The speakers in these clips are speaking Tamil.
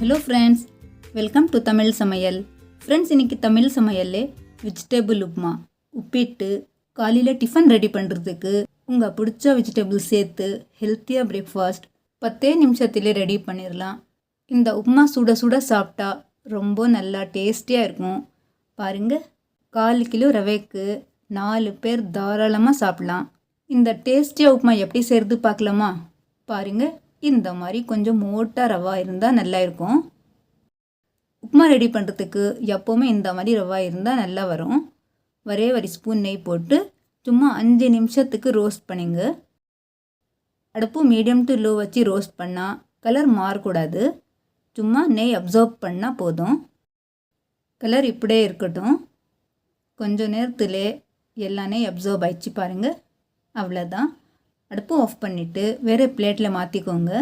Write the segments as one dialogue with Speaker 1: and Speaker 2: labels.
Speaker 1: Hello friends welcome to Tamil சமையல் ஃப்ரெண்ட்ஸ் இன்னைக்கு தமிழ் சமையல்லே வெஜிடபிள் உப்புமா உப்பிட்டு காலையில் டிஃபன் ரெடி பண்ணுறதுக்கு உங்கள் பிடிச்ச வெஜிடபிள் சேர்த்து ஹெல்த்தியாக பிரேக்ஃபாஸ்ட் பத்தே நிமிஷத்துலேயே ரெடி பண்ணிடலாம் இந்த உப்புமா சுட சுட சாப்பிட்டா ரொம்ப நல்லா டேஸ்டியாக இருக்கும். பாருங்கள் கால் கிலோ ரவைக்கு நாலு பேர் தாராளமாக சாப்பிட்லாம். இந்த டேஸ்டியாக உப்புமா எப்படி செய்கிறது பார்க்கலாமா? பாருங்கள் இந்த மாதிரி கொஞ்சம் மோட்டாக ரவா இருந்தால் நல்லா இருக்கும். உப்புமா ரெடி பண்ணுறதுக்கு எப்போவுமே இந்த மாதிரி ரவா இருந்தால் நல்லா வரும். ஒரே ஒரு ஸ்பூன் நெய் போட்டு சும்மா அஞ்சு நிமிஷத்துக்கு ரோஸ்ட் பண்ணிங்க. அடுப்பு மீடியம் டு லோ வச்சு ரோஸ்ட் பண்ணால் கலர் மாறக்கூடாது. சும்மா நெய் அப்சர்வ் பண்ணால் போதும். கலர் இப்படியே இருக்கட்டும். கொஞ்சம் நேரத்தில் எல்லா நெய் அப்சர்வ் ஆயிடுச்சு பாருங்கள் அவ்வளோதான் அடுப்பு ஆஃப் பண்ணிவிட்டு வேறு பிளேட்டில் மாற்றிக்கோங்க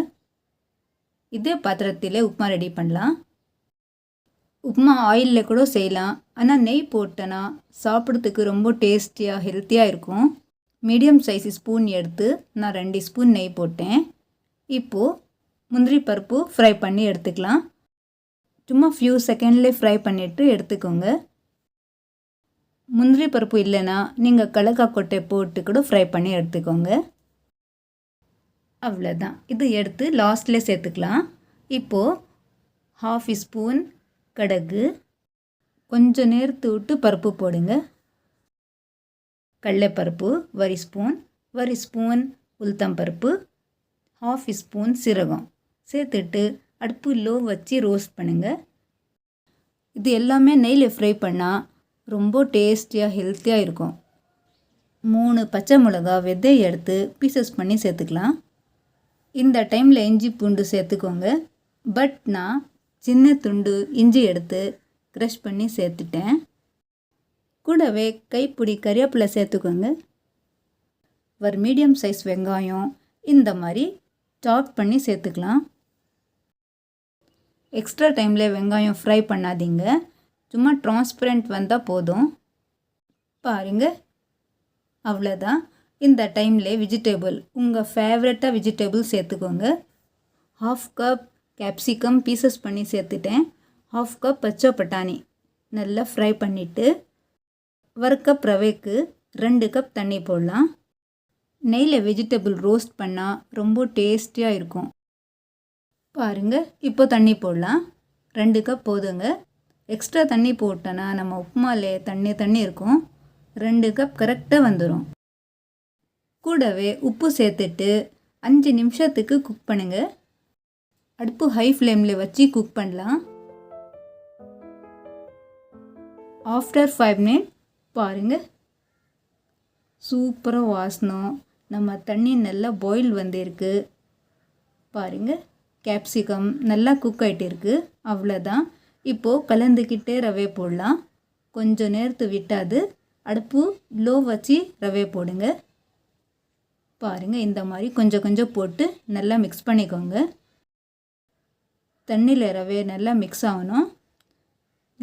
Speaker 1: இதே பாத்திரத்தில் உப்புமா ரெடி பண்ணலாம். உப்புமா ஆயிலில் கூட செய்யலாம். ஆனால் நெய் போட்டேன்னா சாப்பிட்றதுக்கு ரொம்ப டேஸ்டியாக ஹெல்த்தியாக இருக்கும். மீடியம் சைஸ் ஸ்பூன் எடுத்து நான் ரெண்டு ஸ்பூன் நெய் போட்டேன். இப்போது முந்திரி பருப்பு ஃப்ரை பண்ணி எடுத்துக்கலாம். சும்மா ஃபியூ செகண்ட்லேயே ஃப்ரை பண்ணிவிட்டு எடுத்துக்கோங்க. முந்திரி பருப்பு இல்லைன்னா நீங்கள் கடலக்காய் கொட்டை போட்டு கூட ஃப்ரை பண்ணி எடுத்துக்கோங்க. அவ்வளோதான் இது எடுத்து லாஸ்ட்டில் சேர்த்துக்கலாம். இப்போது ஹாஃப் ஸ்பூன் கடுகு. கொஞ்சம் நேரத்து விட்டு பருப்பு போடுங்க. கடலைப்பருப்பு வரி ஸ்பூன் வரி ஸ்பூன் உளுத்தம் பருப்பு ஹாஃப் ஸ்பூன் சீரகம். சேர்த்துட்டு அடுப்பு லோ வச்சு ரோஸ்ட் பண்ணுங்கள் இது எல்லாமே நெய்யில் ஃப்ரை பண்ணால் ரொம்ப டேஸ்டியாக ஹெல்த்தியாக இருக்கும். மூணு பச்சை மிளகா விதையை எடுத்து பீசஸ் பண்ணி சேர்த்துக்கலாம். இந்த டைமில் இஞ்சி பூண்டு சேர்த்துக்கோங்க. பட் நான் சின்ன துண்டு இஞ்சி எடுத்து க்ரஷ் பண்ணி சேர்த்துட்டேன். கூடவே கைப்பிடி கறிவேப்பிலை சேர்த்துக்கோங்க. ஒரு மீடியம் சைஸ் வெங்காயம் இந்த மாதிரி சாப் பண்ணி சேர்த்துக்கலாம். எக்ஸ்ட்ரா டைமில் வெங்காயம் ஃப்ரை பண்ணாதீங்க. சும்மா ட்ரான்ஸ்பரண்ட் வந்தால் போதும். பாருங்கள் அவ்வளோதான் இந்த டைமில் வெஜிடேபிள் உங்கள் ஃபேவரட்டாக வெஜிடேபிள் சேர்த்துக்கோங்க. ஹாஃப் கப் கேப்சிகம் பீசஸ் பண்ணி சேர்த்துட்டேன். ஹாஃப் கப் பச்சை பட்டாணி நல்லா ஃப்ரை பண்ணிவிட்டு ஒரு கப் ரவைக்கு ரெண்டு கப் தண்ணி போடலாம். நெய்யில் வெஜிடபிள் ரோஸ்ட் பண்ணால் ரொம்ப டேஸ்டியாக இருக்கும். பாருங்கள் இப்போ தண்ணி போடலாம். ரெண்டு கப் போதுங்க. எக்ஸ்ட்ரா தண்ணி போட்டோன்னா நம்ம உப்புமாலே தண்ணி தண்ணி இருக்கும். ரெண்டு கப் கரெக்டாக வந்துடும் கூடவே உப்பு சேர்த்துட்டு அஞ்சு நிமிஷத்துக்கு குக் பண்ணுங்க. அடுப்பு ஹை ஃப்ளேமில் வச்சு குக் பண்ணலாம். ஆஃப்டர் ஃபைவ் மினிட் பாருங்கள் சூப்பராக வாசனம். நம்ம தண்ணி நல்லா பாயில் வந்திருக்கு. பாருங்கள் கேப்சிகம் நல்லா குக் ஆகிட்டு இருக்கு அவ்வளோதான் இப்போது கலந்துக்கிட்டே ரவை போடலாம். கொஞ்சம் நேரத்து விட்டாது. அடுப்பு லோ வச்சு ரவை போடுங்க. பாருங்கள் இந்த மாதிரி கொஞ்சம் கொஞ்சம் போட்டு நல்லா மிக்ஸ் பண்ணிக்கோங்க. தண்ணியில் ரவை நல்லா மிக்ஸ் ஆகணும்.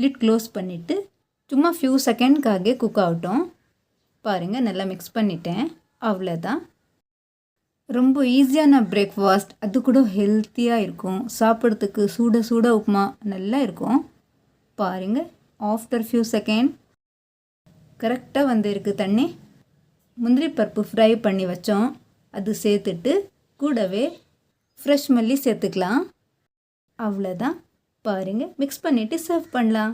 Speaker 1: லிட் க்ளோஸ் பண்ணிவிட்டு சும்மா ஃபியூ செகண்ட்காக குக் ஆகட்டும். பாருங்கள் நல்லா மிக்ஸ் பண்ணிட்டேன். அவ்வளோதான் ரொம்ப ஈஸியான பிரேக்ஃபாஸ்ட் அது கூட ஹெல்த்தியாக இருக்கும். சாப்பிட்றதுக்கு சூட சூட உப்புமா நல்லா இருக்கும். பாருங்கள் ஆஃப்டர் ஃபியூ செகண்ட் கரெக்டாக வந்திருக்கு தண்ணி. முந்திரி பருப்பு ஃப்ரை பண்ணி வச்சோம். அது சேர்த்துட்டு கூடவே ஃப்ரெஷ் மல்லி சேர்த்துக்கலாம். அவ்வளோதான் பாருங்கள் மிக்ஸ் பண்ணிவிட்டு சர்வ் பண்ணலாம்.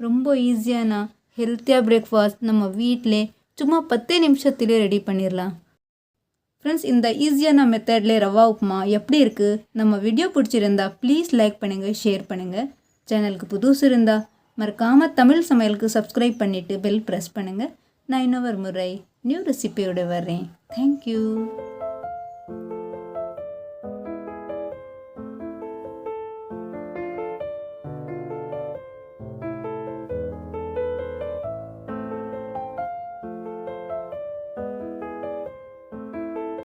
Speaker 1: ரொம்ப ஈஸியான ஹெல்த்தியாக பிரேக்ஃபாஸ்ட் நம்ம வீட்டிலே சும்மா பத்தே நிமிஷத்துலேயே ரெடி பண்ணிடலாம் ஃப்ரெண்ட்ஸ் இந்த ஈஸியான மெத்தட்லே ரவா உப்புமா எப்படி இருக்குது நம்ம வீடியோ பிடிச்சிருந்தா ப்ளீஸ் லைக் பண்ணுங்கள் ஷேர் பண்ணுங்கள் சேனலுக்கு புதுசு இருந்தால் மறக்காமல் தமிழ் சமையலுக்கு சப்ஸ்கிரைப் பண்ணிவிட்டு பெல் ப்ரெஸ் பண்ணுங்கள் நான் இன்னொரு முறை நியூ ரெசிபியோடு வர்றேன். தேங்க்யூ